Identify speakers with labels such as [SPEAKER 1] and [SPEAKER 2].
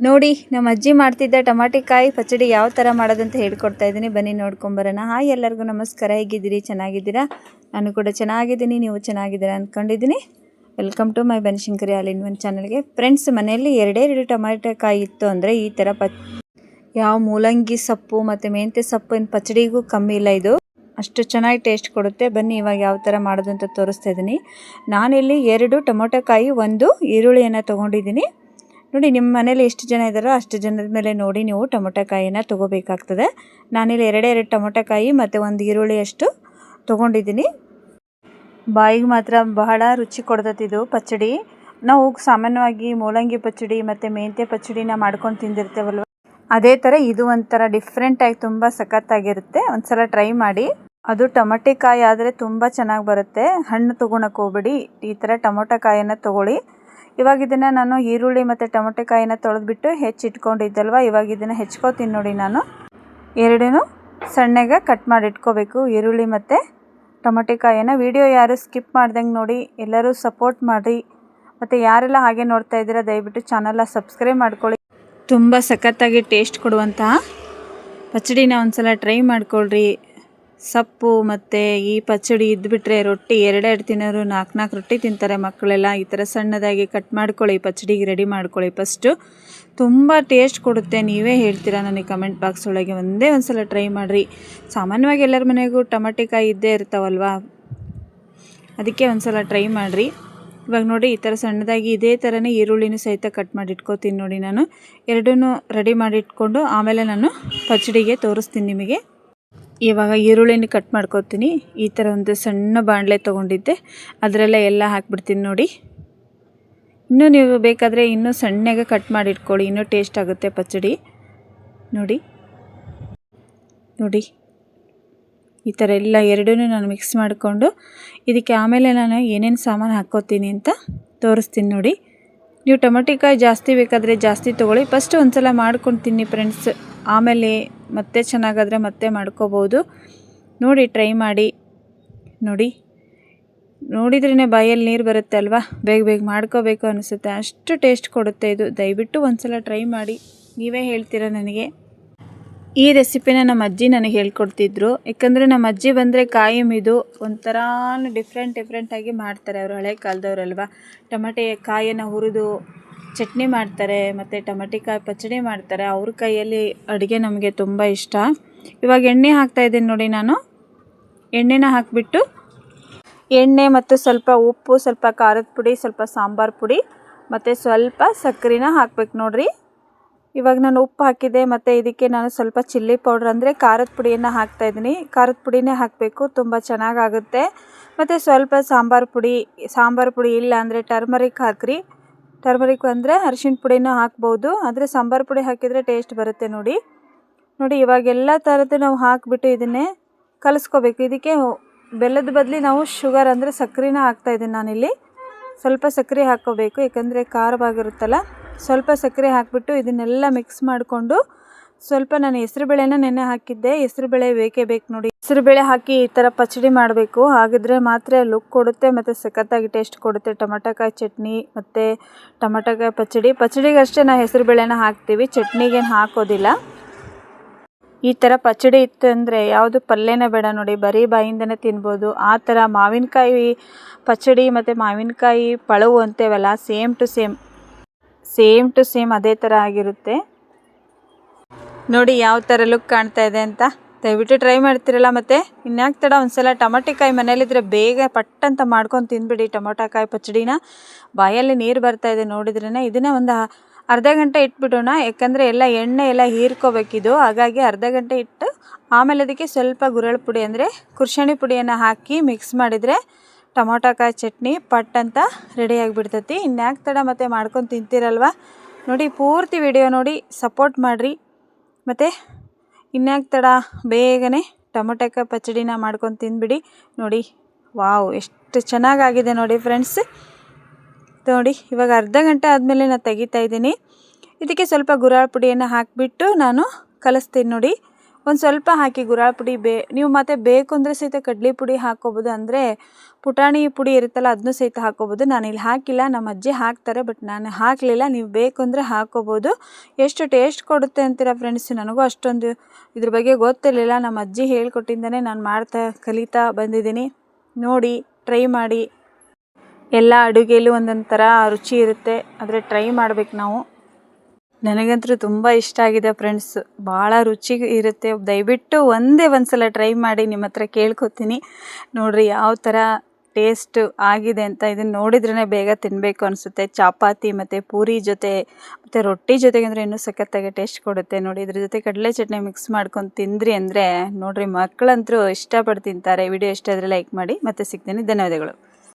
[SPEAKER 1] ನೋಡಿ, ನಮ್ಮ ಅಜ್ಜಿ ಮಾಡ್ತಿದ್ದ ಟಮಾಟಿಕಾಯಿ ಪಚಡಿ ಯಾವ ಥರ ಮಾಡೋದಂತ ಹೇಳ್ಕೊಡ್ತಾ ಇದ್ದೀನಿ. ಬನ್ನಿ ನೋಡ್ಕೊಂಬರೋಣ ಹಾಯ್, ಎಲ್ಲರಿಗೂ ನಮಸ್ಕಾರ. ಹೇಗಿದ್ದೀರಿ? ಚೆನ್ನಾಗಿದ್ದೀರಾ? ನಾನು ಕೂಡ ಚೆನ್ನಾಗಿದ್ದೀನಿ. ನೀವು ಚೆನ್ನಾಗಿದ್ದೀರಾ ಅಂದ್ಕೊಂಡಿದ್ದೀನಿ welcome to my Banashankari all in one ಚಾನಲ್ಗೆ ಫ್ರೆಂಡ್ಸ್ ಮನೆಯಲ್ಲಿ ಎರಡೇ ಎರಡು ಟೊಮಾಟೋಕಾಯಿ ಇತ್ತು ಅಂದರೆ ಈ ಥರ ಪಚ್, ಯಾವ ಮೂಲಂಗಿ ಸೊಪ್ಪು ಮತ್ತು ಮೆಂತ್ಯ ಸೊಪ್ಪಿನ ಪಚಡಿಗೂ ಕಮ್ಮಿ ಇಲ್ಲ ಇದು. ಅಷ್ಟು ಚೆನ್ನಾಗಿ ಟೇಸ್ಟ್ ಕೊಡುತ್ತೆ. ಬನ್ನಿ, ಇವಾಗ ಯಾವ ಥರ ಮಾಡೋದು ಅಂತ ತೋರಿಸ್ತಾ ಇದ್ದೀನಿ. ನಾನಿಲ್ಲಿ ಎರಡು ಟೊಮೊಟೊಕಾಯಿ ಒಂದು ಈರುಳ್ಳಿಯನ್ನು ತೊಗೊಂಡಿದ್ದೀನಿ. ನೋಡಿ ನಿಮ್ಮ ಮನೇಲಿ ಎಷ್ಟು ಜನ ಇದ್ದಾರೋ ಅಷ್ಟು ಜನದ ಮೇಲೆ ನೋಡಿ ನೀವು ಟೊಮೊಟೊಕಾಯಿನ ತೊಗೋಬೇಕಾಗ್ತದೆ. ನಾನಿಲ್ಲಿ ಎರಡೆರಡು ಎರಡು ಟೊಮೊಟೊಕಾಯಿ ಮತ್ತು ಒಂದು ಈರುಳ್ಳಿಯಷ್ಟು ತೊಗೊಂಡಿದ್ದೀನಿ. ಬಾಯಿಗೆ ಮಾತ್ರ ಬಹಳ ರುಚಿ ಕೊಡ್ತೈತಿ ಇದು ಪಚ್ಚಡಿ. ನಾವು ಸಾಮಾನ್ಯವಾಗಿ ಮೂಲಂಗಿ ಪಚ್ಚಡಿ ಮತ್ತು ಮೆಂತ್ಯ ಪಚ್ಚಡಿನ ಮಾಡ್ಕೊಂಡು ತಿಂದಿರ್ತೇವಲ್ವ? ಅದೇ ಥರ ಇದು ಒಂಥರ ಡಿಫ್ರೆಂಟಾಗಿ ತುಂಬ ಸಖತ್ತಾಗಿರುತ್ತೆ. ಒಂದ್ಸಲ ಟ್ರೈ ಮಾಡಿ. ಅದು ಟೊಮಟೆಕಾಯಿ ಆದರೆ ತುಂಬ ಚೆನ್ನಾಗಿ ಬರುತ್ತೆ. ಹಣ್ಣು ತೊಗೊಳಕ್ಕೆ ಹೋಗ್ಬೇಡಿ. ಈ ಥರ ಟೊಮೊಟೊ ಕಾಯನ್ನು ತೊಗೊಳ್ಳಿ. ಇವಾಗ ಇದನ್ನು ನಾನು ಈರುಳ್ಳಿ ಮತ್ತು ಟೊಮೊಟೆಕಾಯಿನ ತೊಳೆದ್ಬಿಟ್ಟು ಹೆಚ್ಚಿಟ್ಕೊಂಡಿದ್ದಲ್ವ? ಇವಾಗ ಇದನ್ನು ಹೆಚ್ಕೋತೀನಿ ನೋಡಿ ನಾನು. ಎರಡೂ ಸಣ್ಣಗೆ ಕಟ್ ಮಾಡಿ ಇಟ್ಕೋಬೇಕು ಈರುಳ್ಳಿ ಮತ್ತು ಟೊಮೊಟೆಕಾಯಿನ ವಿಡಿಯೋ ಯಾರು ಸ್ಕಿಪ್ ಮಾಡ್ದಂಗೆ ನೋಡಿ ಎಲ್ಲರೂ ಸಪೋರ್ಟ್ ಮಾಡಿರಿ. ಮತ್ತು ಯಾರೆಲ್ಲ ಹಾಗೆ ನೋಡ್ತಾ ಇದ್ದೀರಾ, ದಯವಿಟ್ಟು ಚಾನಲ್ನ ಸಬ್ಸ್ಕ್ರೈಬ್ ಮಾಡ್ಕೊಳ್ಳಿ. ತುಂಬ ಸಖತ್ತಾಗಿ ಟೇಸ್ಟ್ ಕೊಡುವಂತಹ ಪಚ್ಚಡಿನ ಒಂದ್ಸಲ ಟ್ರೈ ಮಾಡ್ಕೊಳ್ರಿ. ಸೊಪ್ಪು ಮತ್ತು ಈ ಪಚ್ಚಡಿ ಇದ್ದುಬಿಟ್ರೆ ರೊಟ್ಟಿ ಎರಡೆರಡು ತಿನ್ನೋರು ನಾಲ್ಕು ನಾಲ್ಕು ರೊಟ್ಟಿ ತಿಂತಾರೆ ಮಕ್ಕಳೆಲ್ಲ. ಈ ಥರ ಸಣ್ಣದಾಗಿ ಕಟ್ ಮಾಡ್ಕೊಳ್ಳಿ ಪಚ್ಚಡಿಗೆ ರೆಡಿ ಮಾಡ್ಕೊಳ್ಳಿ ಫಸ್ಟು ತುಂಬ ಟೇಸ್ಟ್ ಕೊಡುತ್ತೆ, ನೀವೇ ಹೇಳ್ತೀರಾ ನನಗೆ ಕಮೆಂಟ್ ಬಾಕ್ಸ್ ಒಳಗೆ ಒಂದೇ ಒಂದು ಸಲ ಟ್ರೈ ಮಾಡಿರಿ. ಸಾಮಾನ್ಯವಾಗಿ ಎಲ್ಲರ ಮನೆಗೂ ಟೊಮಟೆಕಾಯಿ ಇದ್ದೇ ಇರ್ತಾವಲ್ವಾ? ಅದಕ್ಕೆ ಒಂದು ಸಲ ಟ್ರೈ ಮಾಡಿರಿ. ಇವಾಗ ನೋಡಿ, ಈ ಥರ ಸಣ್ಣದಾಗಿ ಇದೇ ಥರನೇ ಈರುಳ್ಳಿನೂ ಸಹಿತ ಕಟ್ ಮಾಡಿ ಇಟ್ಕೋತೀನಿ ನೋಡಿ ನಾನು. ಎರಡೂ ರೆಡಿ ಮಾಡಿ ಇಟ್ಕೊಂಡು ಆಮೇಲೆ ನಾನು ಪಚ್ಚಡಿಗೆ ತೋರಿಸ್ತೀನಿ ನಿಮಗೆ. ಇವಾಗ ಈರುಳ್ಳಿನ ಕಟ್ ಮಾಡ್ಕೋತೀನಿ. ಈ ಥರ ಒಂದು ಸಣ್ಣ ಬಾಣಲೆ ತೊಗೊಂಡಿದ್ದೆ. ಅದರಲ್ಲೇ ಎಲ್ಲ ಹಾಕ್ಬಿಡ್ತೀನಿ ನೋಡಿ. ಇನ್ನೂ ನೀವು ಬೇಕಾದರೆ ಇನ್ನೂ ಸಣ್ಣಗೆ ಕಟ್ ಮಾಡಿ ಇಟ್ಕೊಳ್ಳಿ. ಇನ್ನೂ ಟೇಸ್ಟ್ ಆಗುತ್ತೆ ಪಚ್ಚಡಿ. ನೋಡಿ. ನೋಡಿ. ಈ ಥರ ಎಲ್ಲ ಎರಡೂ ನಾನು ಮಿಕ್ಸ್ ಮಾಡಿಕೊಂಡು, ಇದಕ್ಕೆ ಆಮೇಲೆ ನಾನು ಏನೇನು ಸಾಮಾನು ಹಾಕ್ಕೋತೀನಿ ಅಂತ ತೋರಿಸ್ತೀನಿ ನೋಡಿ. ನೀವು ಟೊಮೆಟಿಕಾಯಿ ಜಾಸ್ತಿ ಬೇಕಾದರೆ ಜಾಸ್ತಿ ತೊಗೊಳ್ಳಿ. ಫಸ್ಟ್ ಒಂದು ಸಲ ಮಾಡ್ಕೊಂಡು ತಿನ್ನಿ ಫ್ರೆಂಡ್ಸ್ ಆಮೇಲೆ ಮತ್ತೆ ಚೆನ್ನಾಗಾದರೆ ಮತ್ತೆ ಮಾಡ್ಕೋಬೋದು. ನೋಡಿ ಟ್ರೈ ಮಾಡಿ. ನೋಡಿ. ನೋಡಿದ್ರೇ ಬಾಯಲ್ಲಿ ನೀರು ಬರುತ್ತೆ ಅಲ್ವಾ? ಬೇಗ ಬೇಗ ಮಾಡ್ಕೋಬೇಕು ಅನಿಸುತ್ತೆ. ಅಷ್ಟು ಟೇಸ್ಟ್ ಕೊಡುತ್ತೆ ಇದು. ದಯವಿಟ್ಟು ಒಂದು ಸಲ ಟ್ರೈ ಮಾಡಿ. ನೀವೇ ಹೇಳ್ತೀರಾ ನನಗೆ? ಈ ರೆಸಿಪಿನ ನಮ್ಮ ಅಜ್ಜಿ ನನಗೆ ಹೇಳ್ಕೊಡ್ತಿದ್ರು. ಯಾಕಂದರೆ ನಮ್ಮ ಅಜ್ಜಿ ಬಂದರೆ ಕಾಯಂ ಇದು ಒಂಥರ ಡಿಫ್ರೆಂಟ್ ಡಿಫ್ರೆಂಟಾಗಿ ಮಾಡ್ತಾರೆ ಅವರು ಹಳೆ ಕಾಲದವ್ರಲ್ವ ಟೊಮೆಟೆ ಕಾಯನ್ನು ಹುರಿದು ಚಟ್ನಿ ಮಾಡ್ತಾರೆ, ಮತ್ತು ಟೊಮೆಟಿಕಾಯಿ ಪಚಡಿ ಮಾಡ್ತಾರೆ. ಅವ್ರ ಕೈಯಲ್ಲಿ ಅಡುಗೆ ನಮಗೆ ತುಂಬ ಇಷ್ಟ. ಇವಾಗ ಎಣ್ಣೆ ಹಾಕ್ತಾಯಿದ್ದೀನಿ ನೋಡಿ ನಾನು. ಎಣ್ಣೆನ ಹಾಕಿಬಿಟ್ಟು ಎಣ್ಣೆ ಮತ್ತು ಸ್ವಲ್ಪ ಉಪ್ಪು, ಸ್ವಲ್ಪ ಖಾರದ ಪುಡಿ, ಸ್ವಲ್ಪ ಸಾಂಬಾರು ಪುಡಿ, ಮತ್ತು ಸ್ವಲ್ಪ ಸಕ್ಕರೆನ ಹಾಕ್ಬೇಕು ನೋಡಿರಿ. ಇವಾಗ ನಾನು ಉಪ್ಪು ಹಾಕಿದೆ, ಮತ್ತು ಇದಕ್ಕೆ ನಾನು ಸ್ವಲ್ಪ ಚಿಲ್ಲಿ ಪೌಡ್ರ್ ಅಂದರೆ ಖಾರದ ಪುಡಿಯನ್ನು ಹಾಕ್ತಾಯಿದ್ದೀನಿ ಖಾರದ ಪುಡಿನೇ ಹಾಕಬೇಕು, ತುಂಬ ಚೆನ್ನಾಗಾಗುತ್ತೆ. ಮತ್ತು ಸ್ವಲ್ಪ ಸಾಂಬಾರು ಪುಡಿ ಸಾಂಬಾರು ಪುಡಿ ಇಲ್ಲ ಅಂದರೆ ಟರ್ಮರಿಕ್ ಹಾಕಿರಿ. ಟರ್ಮರಿಕ್ ಅಂದರೆ ಅರಿಶಿಣ ಪುಡಿನೂ ಹಾಕ್ಬೋದು. ಆದರೆ ಸಾಂಬಾರು ಪುಡಿ ಹಾಕಿದರೆ ಟೇಸ್ಟ್ ಬರುತ್ತೆ ನೋಡಿ. ನೋಡಿ, ಇವಾಗೆಲ್ಲ ಥರದ್ದು ನಾವು ಹಾಕಿಬಿಟ್ಟು ಇದನ್ನೇ ಕಲಿಸ್ಕೋಬೇಕು. ಇದಕ್ಕೆ ಬೆಲ್ಲದ ಬದಲಿ ನಾವು ಶುಗರ್ ಅಂದರೆ ಸಕ್ಕರೆನ ಹಾಕ್ತಾಯಿದ್ದೀನಿ ನಾನಿಲ್ಲಿ. ಸ್ವಲ್ಪ ಸಕ್ಕರೆ ಹಾಕ್ಕೋಬೇಕು. ಯಾಕಂದರೆ ಖಾರವಾಗಿರುತ್ತಲ್ಲ. ಸ್ವಲ್ಪ ಸಕ್ಕರೆ ಹಾಕಿಬಿಟ್ಟು ಇದನ್ನೆಲ್ಲ ಮಿಕ್ಸ್ ಮಾಡಿಕೊಂಡು ಸ್ವಲ್ಪ ನಾನು ಹೆಸ್ರುಬೇಳೆನ ನೆನೆ ಹಾಕಿದ್ದೆ. ಹೆಸ್ರುಬೇಳೆ ಬೇಕೇ ಬೇಕು ನೋಡಿ. ಹೆಸ್ರುಬೇಳೆ ಹಾಕಿ ಈ ಥರ ಪಚಡಿ ಮಾಡಬೇಕು. ಹಾಗಿದ್ರೆ ಮಾತ್ರ ಲುಕ್ ಕೊಡುತ್ತೆ ಮತ್ತು ಸಖತ್ತಾಗಿ ಟೇಸ್ಟ್ ಕೊಡುತ್ತೆ. ಟೊಮಟೊಕಾಯಿ ಚಟ್ನಿ ಮತ್ತು ಟೊಮಟೊಕಾಯಿ ಪಚಡಿ. ಪಚಡಿಗೆ ಅಷ್ಟೇ ನಾವು ಹೆಸ್ರುಬೇಳೆನ ಹಾಕ್ತೀವಿ. ಚಟ್ನಿಗೇನು ಹಾಕೋದಿಲ್ಲ. ಈ ಥರ ಪಚಡಿ ಇತ್ತು ಅಂದರೆ ಯಾವುದು ಪಲ್ಯನೇ ಬೇಡ ನೋಡಿ. ಬರೀ ಬಾಯಿಂದನೇ ತಿನ್ಬೋದು. ಆ ಥರ ಮಾವಿನಕಾಯಿ ಪಚಡಿ ಮತ್ತು ಮಾವಿನಕಾಯಿ ಪಳವು ಅಂತೇವಲ್ಲ same to same same to same ಅದೇ ಥರ ಆಗಿರುತ್ತೆ. ನೋಡಿ ಯಾವ ಥರ ಲುಕ್ ಕಾಣ್ತಾ ಇದೆ ಅಂತ. ದಯವಿಟ್ಟು ಟ್ರೈ ಮಾಡ್ತೀರಲ್ಲ ಮತ್ತು? ಇನ್ಯಾಕೆ ತಡ ಒಂದ್ಸಲ ಟೊಮಟೆಕಾಯಿ ಮನೇಲಿದ್ರೆ ಬೇಗ ಪಟ್ಟಂತ ಮಾಡ್ಕೊಂಡು ತಿಂದ್ಬಿಡಿ ಟೊಮೊಟೊಕಾಯಿ ಪಚ್ಚಡಿನ. ಬಾಯಲ್ಲಿ ನೀರು ಬರ್ತಾ ಇದೆ ನೋಡಿದ್ರೇ ಇದನ್ನೇ ಒಂದು ಅರ್ಧ ಗಂಟೆ ಇಟ್ಬಿಡೋಣ. ಯಾಕಂದರೆ ಎಲ್ಲ ಎಣ್ಣೆ ಎಲ್ಲ ಹೀರ್ಕೋಬೇಕಿದು. ಹಾಗಾಗಿ ಅರ್ಧ ಗಂಟೆ ಇಟ್ಟು ಆಮೇಲೆ ಅದಕ್ಕೆ ಸ್ವಲ್ಪ ಗುರಳ್ ಪುಡಿ ಅಂದರೆ ಕುರ್ಷಣಿ ಪುಡಿಯನ್ನು ಹಾಕಿ ಮಿಕ್ಸ್ ಮಾಡಿದರೆ ಟೊಮೊಟೊಕಾಯಿ ಚಟ್ನಿ ಪಟ್ ಅಂತ ರೆಡಿ ಆಗಿಬಿಡ್ತೈತಿ. ಇನ್ಯಾಕೆ ತಡ ಮತ್ತೆ ಮಾಡ್ಕೊಂಡು ತಿಂತೀರಲ್ವ? ನೋಡಿ ಪೂರ್ತಿ ವಿಡಿಯೋ ನೋಡಿ ಸಪೋರ್ಟ್ ಮಾಡಿರಿ. ಮತ್ತು ಇನ್ಯಾಕೆ ತಡ, ಬೇಗನೆ ಟೊಮೊಟೊಕಾಯಿ ಪಚಡಿನ ಮಾಡ್ಕೊಂಡು ತಿಂದುಬಿಡಿ. ನೋಡಿ, ವಾವ್, ಎಷ್ಟು ಚೆನ್ನಾಗಾಗಿದೆ ನೋಡಿ ಫ್ರೆಂಡ್ಸ್. ನೋಡಿ, ಇವಾಗ ಅರ್ಧ ಗಂಟೆ ಆದಮೇಲೆ ನಾನು ತೆಗಿತಾ ಇದ್ದೀನಿ. ಇದಕ್ಕೆ ಸ್ವಲ್ಪ ಗುರಾಳ್ ಪುಡಿಯನ್ನು ಹಾಕಿಬಿಟ್ಟು ನಾನು ಕಲಿಸ್ತೀನಿ ನೋಡಿ. ಒಂದು ಸ್ವಲ್ಪ ಹಾಕಿ ಗುರಾಳ್ ಪುಡಿ ಬೇ, ನೀವು ಮತ್ತೆ ಬೇಕು ಅಂದರೆ ಸಹಿತ ಕಡಲೆ ಪುಡಿ ಹಾಕ್ಕೋಬೋದು ಅಂದರೆ ಪುಟಾಣಿ ಪುಡಿ ಇರುತ್ತಲ್ಲ ಅದನ್ನೂ ಸಹಿತ ಹಾಕ್ಕೋಬೋದು. ನಾನು ಇಲ್ಲಿ ಹಾಕಿಲ್ಲ ನಮ್ಮ ಅಜ್ಜಿ ಹಾಕ್ತಾರೆ, ಬಟ್ ನಾನು ಹಾಕಲಿಲ್ಲ. ನೀವು ಬೇಕು ಅಂದರೆ ಹಾಕ್ಕೋಬೋದು. ಎಷ್ಟು ಟೇಸ್ಟ್ ಕೊಡುತ್ತೆ ಅಂತೀರ ಫ್ರೆಂಡ್ಸ್ ನನಗೂ ಅಷ್ಟೊಂದು ಇದ್ರ ಬಗ್ಗೆ ಗೊತ್ತಿರಲಿಲ್ಲ. ನಮ್ಮ ಅಜ್ಜಿ ಹೇಳ್ಕೊಟ್ಟಿಂದನೇ ನಾನು ಮಾಡ್ತಾ ಕಲಿತಾ ಬಂದಿದ್ದೀನಿ. ನೋಡಿ ಟ್ರೈ ಮಾಡಿ. ಎಲ್ಲ ಅಡುಗೆಯಲ್ಲೂ ಒಂದೊಂದು ಥರ ರುಚಿ ಇರುತ್ತೆ. ಆದರೆ ಟ್ರೈ ಮಾಡ್ಬೇಕು ನಾವು. ನನಗಂತೂ ತುಂಬ ಇಷ್ಟ ಆಗಿದೆ ಫ್ರೆಂಡ್ಸ್ ಭಾಳ ರುಚಿ ಇರುತ್ತೆ. ದಯವಿಟ್ಟು ಒಂದೇ ಒಂದು ಸಲ ಟ್ರೈ ಮಾಡಿ ನಿಮ್ಮ ಹತ್ರ ಕೇಳ್ಕೊತೀನಿ. ನೋಡಿರಿ ಯಾವ ಥರ ಟೇಸ್ಟ್ ಆಗಿದೆ ಅಂತ ಇದನ್ನು ನೋಡಿದ್ರೇ ಬೇಗ ತಿನ್ನಬೇಕು ಅನಿಸುತ್ತೆ. ಚಪಾತಿ ಮತ್ತು ಪೂರಿ ಜೊತೆ ಮತ್ತು ರೊಟ್ಟಿ ಜೊತೆಗೆ ಅಂದರೆ ಇನ್ನೂ ಸಖತ್ತಾಗಿ ಟೇಸ್ಟ್ ಕೊಡುತ್ತೆ ನೋಡಿ. ಇದ್ರ ಜೊತೆ ಕಡಲೆ ಚಟ್ನಿ ಮಿಕ್ಸ್ ಮಾಡ್ಕೊಂಡು ತಿಂದ್ರಿ ಅಂದರೆ ನೋಡಿರಿ ಮಕ್ಕಳಂತರೂ ಇಷ್ಟಪಟ್ಟು ತಿಂತಾರೆ. ವಿಡಿಯೋ ಇಷ್ಟ ಆದರೆ ಲೈಕ್ ಮಾಡಿ ಮತ್ತೆ ಸಿಗ್ತೀನಿ. ಧನ್ಯವಾದಗಳು.